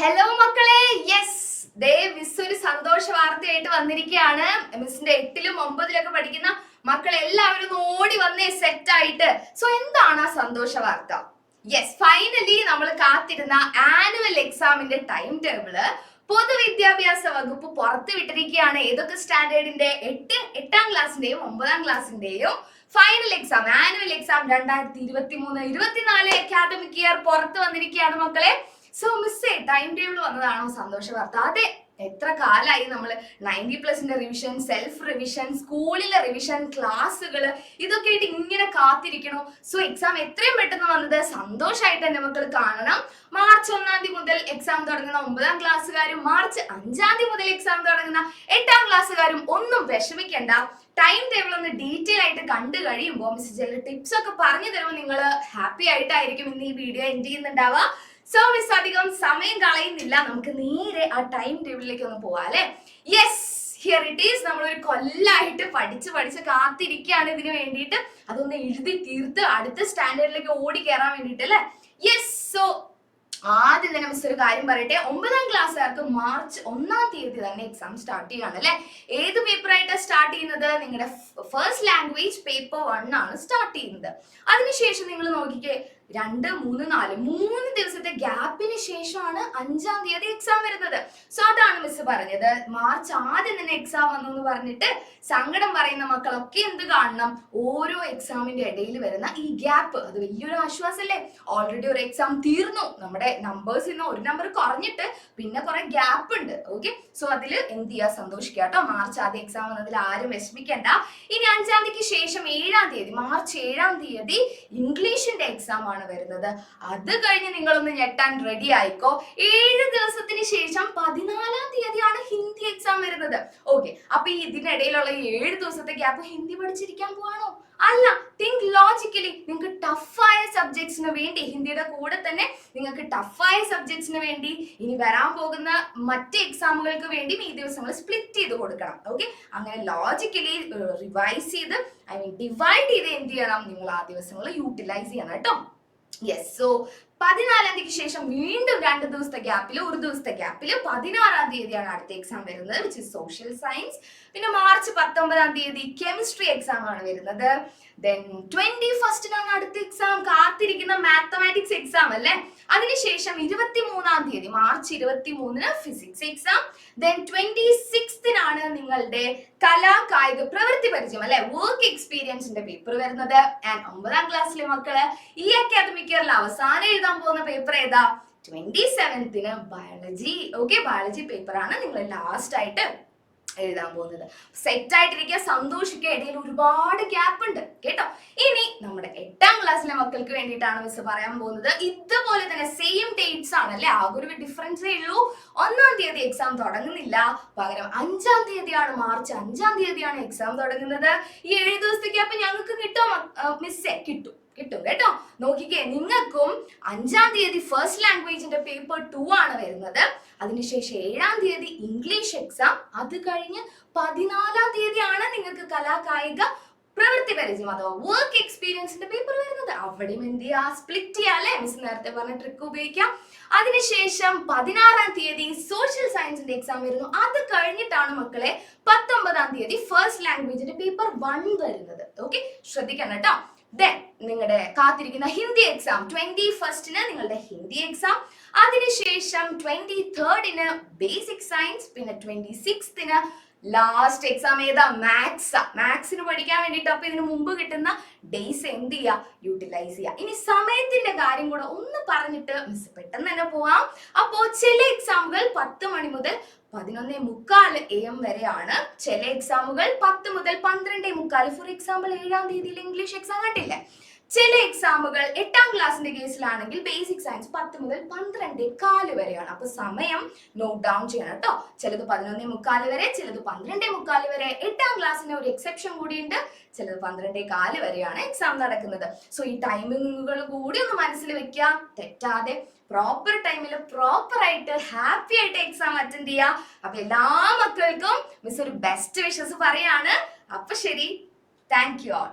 Hello മക്കളെ. Yes they miss ഒരു സന്തോഷ വാർത്തയായിട്ട് വന്നിരിക്കുകയാണ്. മിസ്സിന്റെ എട്ടിലും ഒമ്പതിലൊക്കെ പഠിക്കുന്ന മക്കൾ എല്ലാവരും ഓടി വന്നേ സെറ്റ് ആയിട്ട്. സോ എന്താണ് ആ സന്തോഷ വാർത്ത? യെസ് ഫൈനലി നമ്മൾ കാത്തിരുന്ന ആനുവൽ എക്സാമിന്റെ ടൈം ടേബിൾ പൊതുവിദ്യാഭ്യാസ വകുപ്പ് പുറത്തു വിട്ടിരിക്കുകയാണ്. ഏതൊക്കെ സ്റ്റാൻഡേർഡിന്റെ എട്ട് എട്ടാം ക്ലാസ്സിന്റെയും ഒമ്പതാം ക്ലാസ്സിന്റെയും ഫൈനൽ എക്സാം ആനുവൽ എക്സാം രണ്ടായിരത്തി ഇരുപത്തി മൂന്ന് ഇരുപത്തിനാല് അക്കാദമിക് ഇയർ പുറത്തു വന്നിരിക്കുകയാണ് മക്കളെ. സോ മിസ്സേ ടൈം ടേബിൾ വന്നതാണോ സന്തോഷ വാർത്ത? അതെ എത്ര കാലായി നമ്മൾ നയന്റി പ്ലസിന്റെ റിവിഷൻ സെൽഫ് റിവിഷൻ സ്കൂളിലെ റിവിഷൻ ക്ലാസ്സുകൾ ഇതൊക്കെ ആയിട്ട് ഇങ്ങനെ കാത്തിരിക്കണു? സോ എക്സാം എത്രയും പെട്ടെന്ന് വന്നത് സന്തോഷമായിട്ട് തന്നെ മക്കൾ കാണണം. മാർച്ച് ഒന്നാം തീയതി മുതൽ എക്സാം തുടങ്ങുന്ന ഒമ്പതാം ക്ലാസ്സുകാരും മാർച്ച് അഞ്ചാം തീയതി മുതൽ എക്സാം തുടങ്ങുന്ന എട്ടാം ക്ലാസ്സുകാരും ഒന്നും വിഷമിക്കണ്ട. ടൈം ടേബിൾ ഒന്ന് ഡീറ്റെയിൽ ആയിട്ട് കണ്ടു കഴിയുമ്പോൾ മിസ് ചില ടിപ്സ് ഒക്കെ പറഞ്ഞു തരുമ്പോൾ നിങ്ങൾ ഹാപ്പി ആയിട്ടായിരിക്കും ഇന്ന് ഈ വീഡിയോ എൻഡ് ചെയ്യുന്നുണ്ടാവുക. സോ മിസ് അധികം സമയം കളയുന്നില്ല. നമുക്ക് നേരെ ആ ടൈം ടേബിളിലേക്ക് ഒന്ന് പോവാം അല്ലെ? യെസ് ഹിയർ ഇറ്റ് ഈസ് നമ്മൾ ഒരു കൊല്ലായിട്ട് പഠിച്ച് പഠിച്ച് കാത്തിരിക്കുകയാണ് ഇതിന് വേണ്ടിയിട്ട്. അതൊന്ന് എഴുതി തീർത്ത് അടുത്ത സ്റ്റാൻഡേർഡിലേക്ക് ഓടി കയറാൻ വേണ്ടിയിട്ട് അല്ലെ? യെസ് സോ ആദ്യം തന്നെ മിസ് ഒരു കാര്യം പറയട്ടെ. ഒമ്പതാം ക്ലാസ്സുകാർക്ക് മാർച്ച് ഒന്നാം തീയതി തന്നെ എക്സാം സ്റ്റാർട്ട് ചെയ്യാണ് അല്ലെ? ഏത് പേപ്പറായിട്ട് സ്റ്റാർട്ട് ചെയ്യുന്നത്? നിങ്ങളുടെ ഫസ്റ്റ് ലാംഗ്വേജ് പേപ്പർ വൺ ആണ് സ്റ്റാർട്ട് ചെയ്യുന്നത്. അതിനുശേഷം നിങ്ങൾ നോക്കിക്കേ രണ്ട് മൂന്ന് നാല് മൂന്ന് ദിവസത്തെ ഗ്യാപ്പിന് ശേഷമാണ് അഞ്ചാം തീയതി എക്സാം വരുന്നത്. സോ അതാണ് മിസ് പറഞ്ഞത്. മാർച്ച് ആദ്യം തന്നെ എക്സാം വന്നു എന്ന് പറഞ്ഞിട്ട് സങ്കടം പറയുന്ന മക്കളൊക്കെ എന്ത് കാണണം? ഓരോ എക്സാമിന്റെ ഇടയിൽ വരുന്ന ഈ ഗ്യാപ്പ് അത് വലിയൊരു ആശ്വാസമല്ലേ ഓൾറെഡി ഒരു എക്സാം തീർന്നു. നമ്മുടെ നമ്പേഴ്സ് ഇന്ന് ഒരു നമ്പർ കുറഞ്ഞിട്ട് പിന്നെ കുറെ ഗ്യാപ്പ് ഉണ്ട്. ഓക്കെ സോ അതിൽ എന്ത് ചെയ്യാ? സന്തോഷിക്കുക കേട്ടോ. മാർച്ച് ആദ്യം എക്സാം വന്നതിൽ ആരും വിഷമിക്കണ്ട. ഇനി അഞ്ചാം തീയതിക്ക് ശേഷം ഏഴാം തീയതി മാർച്ച് ഏഴാം തീയതി ഇംഗ്ലീഷിന്റെ എക്സാം ആണ്. വരുന്നത്. അത് കഴിഞ്ഞ് നിങ്ങളൊന്ന് ഞെട്ടാൻ റെഡി ആയിക്കോ. ഏഴ് ദിവസത്തിന് ശേഷം പതിനാലാം തീയതിയാണ് ഹിന്ദി എക്സാം വരുന്നത്. ഓക്കെ അപ്പൊ ഈ ഇതിനിടയിലുള്ള ഏഴ് ദിവസത്തെ ഗ്യാപ്പ് ഹിന്ദി പഠിച്ചിരിക്കാൻ പോവാണോ? അല്ല തിങ്ക് ലോജിക്കലി നിങ്ങൾക്ക് ടഫായ സബ്ജക്ട്സിന് വേണ്ടി ഹിന്ദിയുടെ കൂടെ തന്നെ നിങ്ങൾക്ക് ടഫായ സബ്ജക്ട്സിന് വേണ്ടി ഇനി വരാൻ പോകുന്ന മറ്റ് എക്സാമുകൾക്ക് വേണ്ടി ഈ ദിവസങ്ങൾ സ്പ്ലിറ്റ് ചെയ്ത് കൊടുക്കണം. ഓക്കെ അങ്ങനെ ലോജിക്കലി റിവൈസ് ചെയ്ത് ഐ മീൻ ഡിവൈഡ് ചെയ്ത് എന്ത് ചെയ്യണം? നിങ്ങൾ ആ ദിവസങ്ങൾ യൂട്ടിലൈസ് ചെയ്യണം കേട്ടോ. യെസ് സോ പതിനാലാം തീയതിക്ക് ശേഷം വീണ്ടും രണ്ട് ദിവസത്തെ ഗ്യാപ്പിൽ ഒരു ദിവസത്തെ ഗ്യാപ്പിൽ പതിനാറാം തീയതിയാണ് അടുത്ത എക്സാം വരുന്നത് വിച്ച് ഇസ് സോഷ്യൽ സയൻസ് പിന്നെ മാർച്ച് പത്തൊമ്പതാം തീയതി കെമിസ്ട്രി എക്സാം ആണ് വരുന്നത്. ദെൻ ട്വന്റി ഫസ്റ്റിനാണ് അടുത്ത എക്സാം കാത്തിരിക്കുന്ന മാത്തമാറ്റിക്സ് എക്സാം അല്ലേ? അതിനുശേഷം ഇരുപത്തി മൂന്നാം തീയതി മാർച്ച് ഇരുപത്തി മൂന്നിന് ഫിസിക്സ് എക്സാം ദെൻ ട്വന്റി സിക്സ്തിനാണ് നിങ്ങളുടെ കലാ കായിക പ്രവൃത്തി പരിചയം അല്ലെ? വർക്ക് എക്സ്പീരിയൻസിന്റെ പേപ്പർ വരുന്നത്. ആൻഡ് ഒമ്പതാം ക്ലാസ്സിലെ മക്കൾ ഈ അക്കാദമിക് ഇയറിൽ അവസാനം എഴുതാൻ പോകുന്ന പേപ്പർ ഏതാ? ട്വന്റി സെവൻത്തിന് ബയോളജി ഓക്കെ ബയോളജി പേപ്പർ ആണ് നിങ്ങൾ ലാസ്റ്റ് ആയിട്ട് എഴുതാൻ പോകുന്നത്. സെറ്റ് ആയിട്ടിരിക്കുക സന്തോഷിക്കുക ഇടയിൽ ഒരുപാട് ഗ്യാപ്പ് ഉണ്ട് കേട്ടോ? ഇനി നമ്മുടെ എട്ടാം ക്ലാസ്സിലെ മക്കൾക്ക് വേണ്ടിയിട്ടാണ് മിസ് പറയാൻ പോകുന്നത്. ഇതുപോലെ തന്നെ സെയിം ഡേറ്റ്സ് ആണ് അല്ലെ? ആകെ ഒരു ഡിഫറൻസേ ഉള്ളൂ. ഒന്നാം തീയതി എക്സാം തുടങ്ങുന്നില്ല. പകരം അഞ്ചാം തീയതിയാണ് മാർച്ച് അഞ്ചാം തീയതിയാണ് എക്സാം തുടങ്ങുന്നത്. ഈ ഏഴ് ദിവസത്തേക്ക് അപ്പൊ ഞങ്ങൾക്ക് കിട്ടുമോ മിസ്സേ കിട്ടും. കിട്ടും കേട്ടോ. നോക്കിക്കേ നിങ്ങൾക്കും അഞ്ചാം തീയതി ഫസ്റ്റ് ലാംഗ്വേജിന്റെ പേപ്പർ ടു ആണ് വരുന്നത്. അതിനുശേഷം ഏഴാം തീയതി ഇംഗ്ലീഷ് എക്സാം അത് കഴിഞ്ഞ് പതിനാലാം തീയതിയാണ് നിങ്ങൾക്ക് കലാകായിക പ്രവൃത്തി പരിചയം. അഥവാ വർക്ക് എക്സ്പീരിയൻസിന്റെ പേപ്പർ വരുന്നത്. അവിടെയും എന്ത് ചെയ്യാ? സ്പ്ലിറ്റ് ചെയ്യാം അല്ലെ? മിസ് നേരത്തെ പറഞ്ഞ ട്രിക്ക് ഉപയോഗിക്കാം. അതിനുശേഷം പതിനാറാം തീയതി സോഷ്യൽ സയൻസിന്റെ എക്സാം വരുന്നു. അത് കഴിഞ്ഞിട്ടാണ് മക്കളെ പത്തൊമ്പതാം തീയതി ഫസ്റ്റ് ലാംഗ്വേജിന്റെ പേപ്പർ വൺ വരുന്നത്. ഓക്കെ ശ്രദ്ധിക്കണം കേട്ടോ. ദെൻ നിങ്ങളുടെ കാത്തിരിക്കുന്ന ഹിന്ദി എക്സാം ട്വന്റി ഫസ്റ്റിന് നിങ്ങളുടെ ഹിന്ദി എക്സാം അതിനുശേഷം ട്വന്റി തേർഡിന് ബേസിക് സയൻസ് പിന്നെ ട്വന്റി സിക്സ്തിന് ലാസ്റ്റ് എക്സാം ഏതാ? മാത്സ് മാത്സിന് പഠിക്കാൻ വേണ്ടിയിട്ട് അപ്പൊ ഇതിന് മുമ്പ് കിട്ടുന്ന ഡേയ്സ് എന്ത് ചെയ്യുക യൂട്ടിലൈസ് ചെയ്യുക ഇനി സമയത്തിന്റെ കാര്യം കൂടെ ഒന്ന് പറഞ്ഞിട്ട് മിസ് പെട്ടെന്ന് തന്നെ പോവാം. അപ്പോ ചില എക്സാമുകൾ പത്ത് മണി മുതൽ പതിനൊന്നേ മുക്കാൽ എ എം വരെയാണ്. ചില എക്സാമുകൾ പത്ത് മുതൽ പന്ത്രണ്ടേ മുക്കാൽ. ഫോർ എക്സാമ്പിൾ ഏഴാം തീയതിയിൽ ഇംഗ്ലീഷ് എക്സാം കണ്ടില്ലേ? ചില എക്സാമുകൾ എട്ടാം ക്ലാസ്സിന്റെ കേസിലാണെങ്കിൽ ബേസിക് സയൻസ് പത്ത് മുതൽ പന്ത്രണ്ടേ കാൽ വരെയാണ്. അപ്പൊ സമയം നോട്ട് ഡൗൺ ചെയ്യണം കേട്ടോ ചിലത് പതിനൊന്നേ മുക്കാൽ വരെ ചിലത് പന്ത്രണ്ടേ മുക്കാൽ വരെ. എട്ടാം ക്ലാസ്സിന് ഒരു എക്സെപ്ഷൻ കൂടിയുണ്ട്. ചിലത് പന്ത്രണ്ടേ കാൽ വരെയാണ് എക്സാം നടക്കുന്നത്. സോ ഈ ടൈമിങ്ങുകൾ കൂടി ഒന്ന് മനസ്സിൽ വെക്കുക തെറ്റാതെ പ്രോപ്പർ ടൈമിൽ പ്രോപ്പർ ആയിട്ട് ഹാപ്പി ആയിട്ട് എക്സാം അറ്റൻഡ് ചെയ്യുക അപ്പൊ എല്ലാ മക്കൾക്കും മിസ് ഒരു ബെസ്റ്റ് വിഷസ് പറയാണ്. അപ്പൊ ശരി. Thank you all